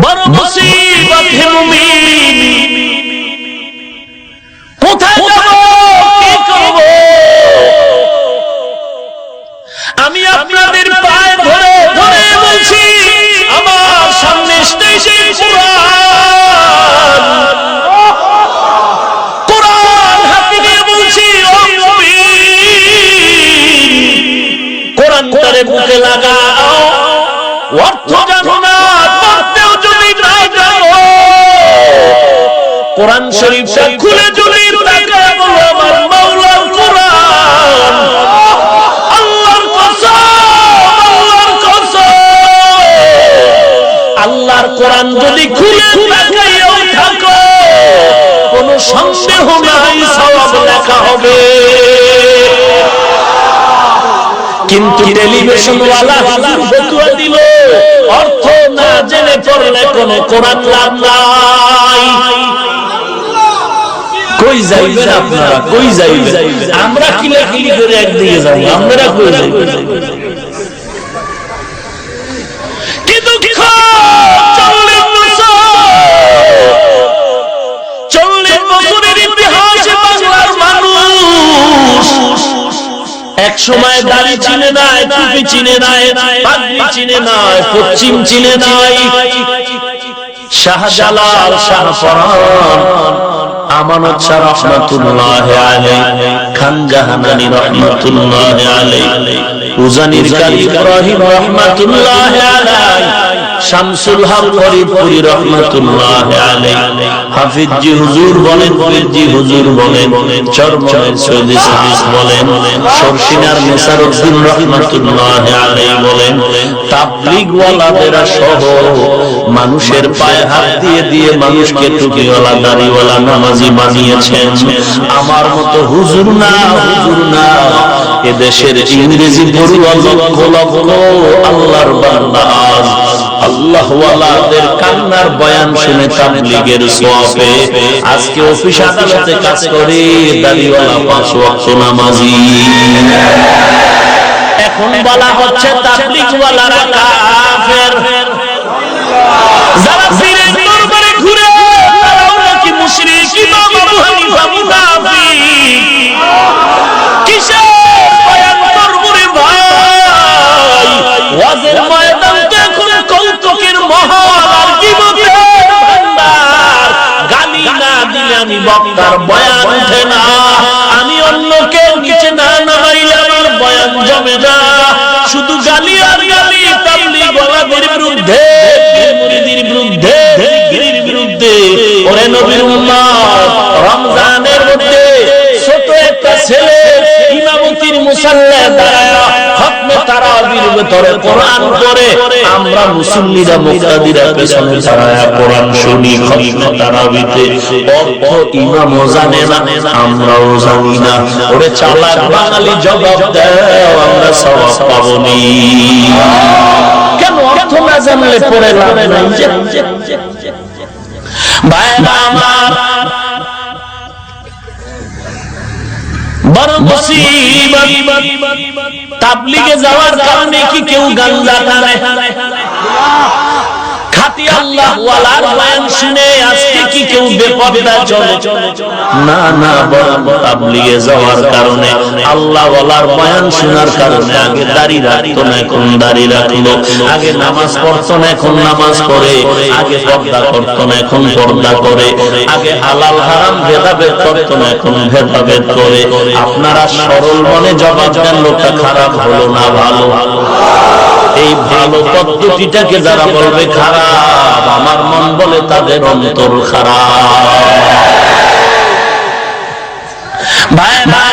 বড় মুসিবত হে মুমিন। কোথায় যাব? কি করব? আমি আপনাদের পায়ে ধরে ধরে বলছি আমার সামনে স্টেজে কোরআন। কোরআন হাতে নিয়ে বলছি ও মুমিন। কোরআন তারে বুকে লাগাও অর্থ জানো না। কোরআন শরীফটা খুলে তাকায় বলো আমার কোরআন আল্লাহর কসম আল্লাহর কসম আল্লাহর কোরআন যদি খুলে তাকাইও থাকো কোনো সন্দেহ নাই সওয়াব লেখা হবে। কিন্তু টেলিভিশন ওয়ালা ফতুয়া দিল। অর্থ না জেনে পড়লে কোনো কোরআন লাভ নাই। কই যাইবেন আপনারা? কই যাইবেন? আমরা কিলাকিলি করে একদিকে যাব আমরা কই যাইবেন? কিন্তু কি চিনে নাই টুপি চিনে নাই পাগড়ি চিনে নাই শাহজালাল শাহপরান আমানত শাহ রহমাতুল্লাহ আলাইহি, খান জাহানানী রহমাতুল্লাহ আলাইহি। উজানির কালী ইব্রাহিম রহমাতুল্লাহ আলাইহি, শামসুল হক ফরিদপুরি রহমাতুল্লাহ আলাইহি। হাফিজ হুজুর বলেন পীরজি হুজুর বলেন চরমনের সৈয়দ সাহিস বলেন, শর্ষিনার মেসারউদ্দিন রহমাতুল্লাহ আলাইহি বলেন মানুষের পায়ে হাত দিয়ে দিয়ে মানুষকে টুপিওয়ালা, দাড়িওয়ালা, নামাজি বানিয়েছেন। আমার মতো হুজুর না হুজুর না। এদেশের ইংরেজি পড়ুয়া লক্ষ লক্ষ আল্লাহর বান্দা আজ। আল্লাহ কান্নার বয়ান শুনে তাবলীগের সোয়াবে, আজকে অফিস আদালতে কাজ করে দাড়িওয়ালা পাঁচ ওয়াক্ত নামাজি। এখন বলা হচ্ছে না আমি না। অন্য কেউ নিচে না নামাইলে আমার বয়ান জমে না। বিরুদ্ধে মুরিদির বিরুদ্ধে জিকিরের বিরুদ্ধে, ওরে নবীর রমজানের মধ্যে ছোট একটা ছেলে ইমামতির মুসাল্লায় দাঁড়ায় আমরা মুসল্লিরা মুক্তাদিরা পেছনে দাঁড়ায় কোরআন না আমরা সবাব পাবনি কেন অর্থ না জানলে পড়ে লাভ নাই। যে ভাই আমার বড় মুসিবত তাবলিগে যাওয়ার কারণে কি কেউ গাঞ্জা টানে এখন পর্দা করে। আগে হালাল হারাম ভেদাভেদ করতো না, এখন ভেদাভেদ করে। আপনারা সরল মনে জবাব দেন, লোকটা খারাপ হলো না ভালো? এই ভালো পদ্ধতিটাকে যারা বলবে খারাপ আমার মন বলে তাদের অন্তর খারাপ। ভাই ভাই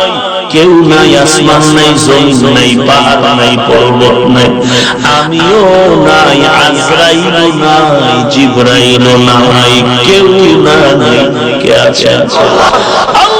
কেউ নাই আসমান নাই জমিন নাই পাহাড় নাই পর্বত নাই। আমিও নাই আজরাইল নাই জিব্রাইল নাই কেউ নাই কে আছে? আল্লাহ।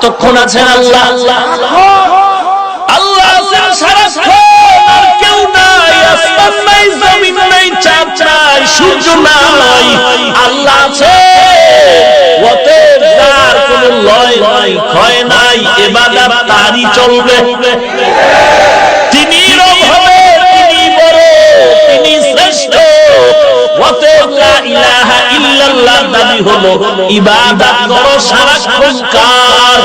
কতক্ষণ আছেন আল্লাহ? আল্লাহ আর কেউ নাই, আসমান নাই, জমিন নাই, চাঁদ নাই, সূর্য নাই। আল্লাহ আছে। অতএব যার লয় নাই, ক্ষয় নাই, এবাদত তারই চলবে। হলো ইবাদত করো সারাক্ষণ কার